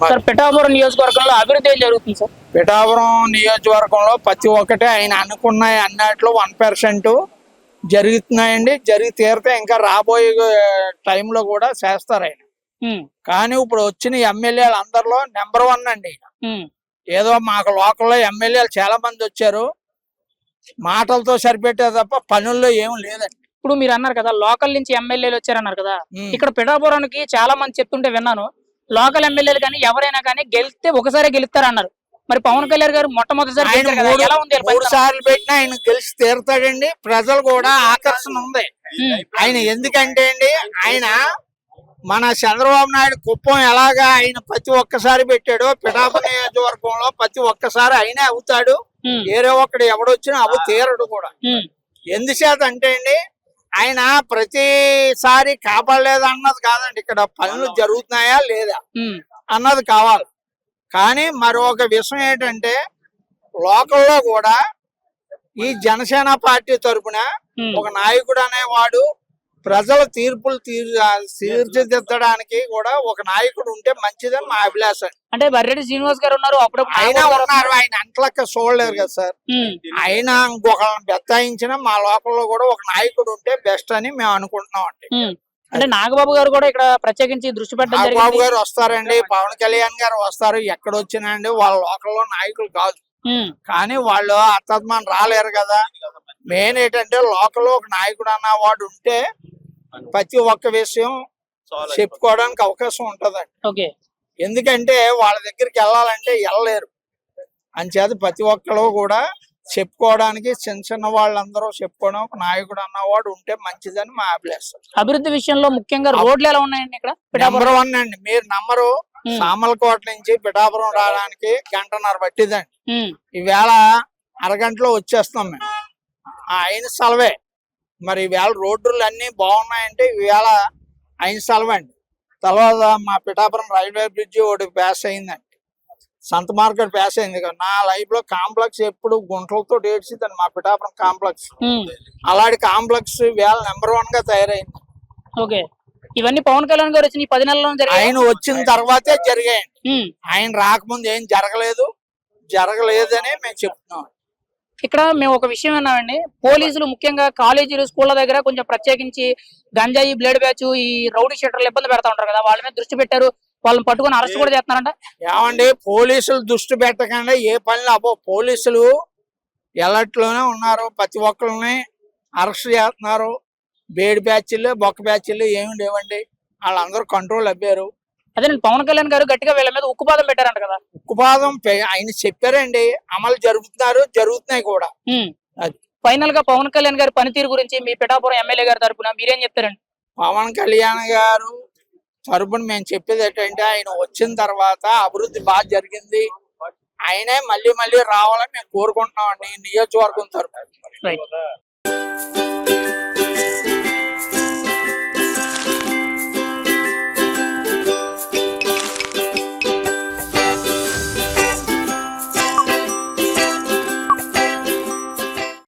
Sir Pithapuram నియోజకవర్గంలో అభివృద్ధి ఏం జరుగుతుంది సార్? పిఠాపురం నియోజకవర్గంలో ప్రతి ఒక్కటి ఆయన అనుకున్న అన్నట్లు వన్ పర్సెంట్ జరుగుతున్నాయండి. జరిగి తీరితే ఇంకా రాబోయే టైంలో కూడా చేస్తారు ఆయన. కానీ ఇప్పుడు వచ్చిన ఎమ్మెల్యేలు అందరిలో నెంబర్ వన్ అండి ఏదో మాకు లోకల్లో ఎమ్మెల్యేలు చాలా మంది వచ్చారు. మాటలతో సరిపెట్టే తప్ప పనుల్లో ఏం లేదండి. ఇప్పుడు మీరు అన్నారు కదా లోకల్ నుంచి ఎమ్మెల్యేలు వచ్చారన్నారు కదా. ఇక్కడ పిఠాపురానికి చాలా మంది చెప్తుంటే విన్నాను. లోకల్ ఎమ్మెల్యేలు కానీ ఎవరైనా కానీ గెలిస్తే ఒకసారి గెలుస్తారన్నారు. మరి పవన్ కళ్యాణ్ గారు మొట్టమొదటిసారి ఎలా ఉంది మూడు? సార్లు పెట్టినా ఆయన గెలిచి తీరుతాడండి. ప్రజలు కూడా ఆకర్షణ ఉంది. ఆయన ఎందుకంటే అండి ఆయన మన చంద్రబాబు నాయుడు కుప్పం ఎలాగా ఆయన ప్రతి ఒక్కసారి పెట్టాడో పిఠాప నియోజకవర్గంలో ప్రతి ఒక్కసారి ఆయనే అవుతాడు. వేరే ఒక్కడు ఎవడొచ్చినా అవు తీరడు కూడా. ఎందుచేత అంటే అండి ఆయన ప్రతిసారి కాపాడలేదు అన్నది కాదండి. ఇక్కడ పనులు జరుగుతున్నాయా లేదా అన్నది కావాలి. కానీ మరొక విషయం ఏంటంటే లోకల్లో కూడా ఈ జనసేన పార్టీ తరపున ఉమ్. ఒక నాయకుడు అనేవాడు ప్రజల తీర్పులు తీర్ తీర్చిదిద్దడానికి కూడా ఒక నాయకుడు ఉంటే మంచిదని మా అభిలాషం. అంటే బర్రెడ్డి శ్రీనివాస్ గారు ఉన్నారు అప్పుడప్పుడు ఆయన నాగబాబు ఉన్నారు ఆయన అంట్లక్క చూడలేరు కదా సార్. ఆయన ఇంకొకళ్ళని బెత్తాయించిన మా లోకల్లో కూడా ఒక నాయకుడు ఉంటే బెస్ట్ అని మేము అనుకుంటున్నాం అండి. అంటే నాగబాబు గారు కూడా ఇక్కడ ప్రత్యేకించి దృష్టి పెట్టడం బాబు జరిగింది. గారు వస్తారండి పవన్ కళ్యాణ్ గారు వస్తారు ఎక్కడ వచ్చినండి వాళ్ళ లోకల్లో నాయకులు కాదు. కానీ వాళ్ళు అత్తమాన్ రాలేరు కదా. మెయిన్ ఏంటంటే లోకల్ ఒక నాయకుడు అన్నవాడు ఉంటే ప్రతి ఒక్క విషయం చెప్పుకోవడానికి అవకాశం ఉంటదండి. ఓకే. ఎందుకంటే వాళ్ళ దగ్గరికి వెళ్ళాలంటే వెళ్ళలేరు. అంచేత ప్రతి ఒక్కరు కూడా చెప్పుకోవడానికి చిన్న చిన్న వాళ్ళందరూ చెప్పుకోవడం ఒక నాయకుడు అన్నవాడు ఉంటే మంచిదని మా అభిలాషం అభివృద్ధి విషయంలో ముఖ్యంగా రోడ్లు ఎలా ఉన్నాయండి ఇక్కడ? పిఠాపురం. నెంబర్ వన్ అండి. మీరు నమ్మరు సామలకోట నుంచి పిఠాపురం రావడానికి గంటన్నర పట్టిందండి. ఈవేళ అరగంటలో వచ్చేస్తాం మేము. ఆ అయిన సెలవే మరి ఈవేళ రోడ్లు అన్ని బాగున్నాయంటే ఈవేళ అండి. తర్వాత మా పిఠాపురం రైల్వే బ్రిడ్జి ఒకటి పాస్ అయిందండి. సంత మార్కెట్ పాస్ అయింది నా లైఫ్లో కాంప్లెక్స్ ఎప్పుడు గుంటలతో ఏడ్చిద్దండి మా పిఠాపురం కాంప్లెక్స్. అలాంటి కాంప్లెక్స్ ఈవేళ నెంబర్ వన్గా తయారైంది. ఓకే. ఇవన్నీ పవన్ కళ్యాణ్ గారు వచ్చిన పది నెలల్లో జరిగాయి? ఆయన వచ్చిన తర్వాతే జరిగాయండి. ఆయన రాకముందు ఏం జరగలేదు. జరగలేదనే మేము చెప్తున్నాం. ఇక్కడ మేము ఒక విషయం విన్నామండి. పోలీసులు ముఖ్యంగా కాలేజీలు స్కూళ్ళ దగ్గర కొంచెం ప్రత్యేకించి గంజాయి బ్లేడ్ బ్యాచ్ ఈ రౌడీ షీటర్లు ఇబ్బంది పెడతా ఉంటారు కదా వాళ్ళ మీద దృష్టి పెట్టారు. వాళ్ళని పట్టుకొని అరెస్ట్ కూడా చేస్తున్నారంట. ఏమండి పోలీసులు దృష్టి పెట్టకుండా ఏ పనిలో అబ్బో పోలీసులు ఎలర్ట్లోనే ఉన్నారు. ప్రతి ఒక్కరిని అరెస్ట్ చేస్తున్నారు. బేడి బ్యాచ్లు బొక్క బ్యాచ్లు ఏమి లేవండి. వాళ్ళందరూ కంట్రోల్ అబ్బారు అదే నేను పవన్ కళ్యాణ్ గారు గట్టిగా వీళ్ళ మీద ఉక్కుపాదం పెట్టారంట కదా. ఉక్కుపాదం ఆయన చెప్పారండి అమలు జరుగుతున్నారు జరుగుతున్నాయి కూడా. అది. ఫైనల్గా పవన్ కళ్యాణ్ గారి పనితీరు గురించి మీ పిఠాపురం ఎమ్మెల్యే గారి తరపున మీరేం చెప్తారండి? పవన్ కళ్యాణ్ గారు తరపున మేము చెప్పేది ఏంటంటే ఆయన వచ్చిన తర్వాత అభివృద్ధి బాగా జరిగింది. ఆయనే మళ్ళీ మళ్ళీ రావాలని మేము కోరుకుంటున్నామండి ఈ నియోజకవర్గం తరపున.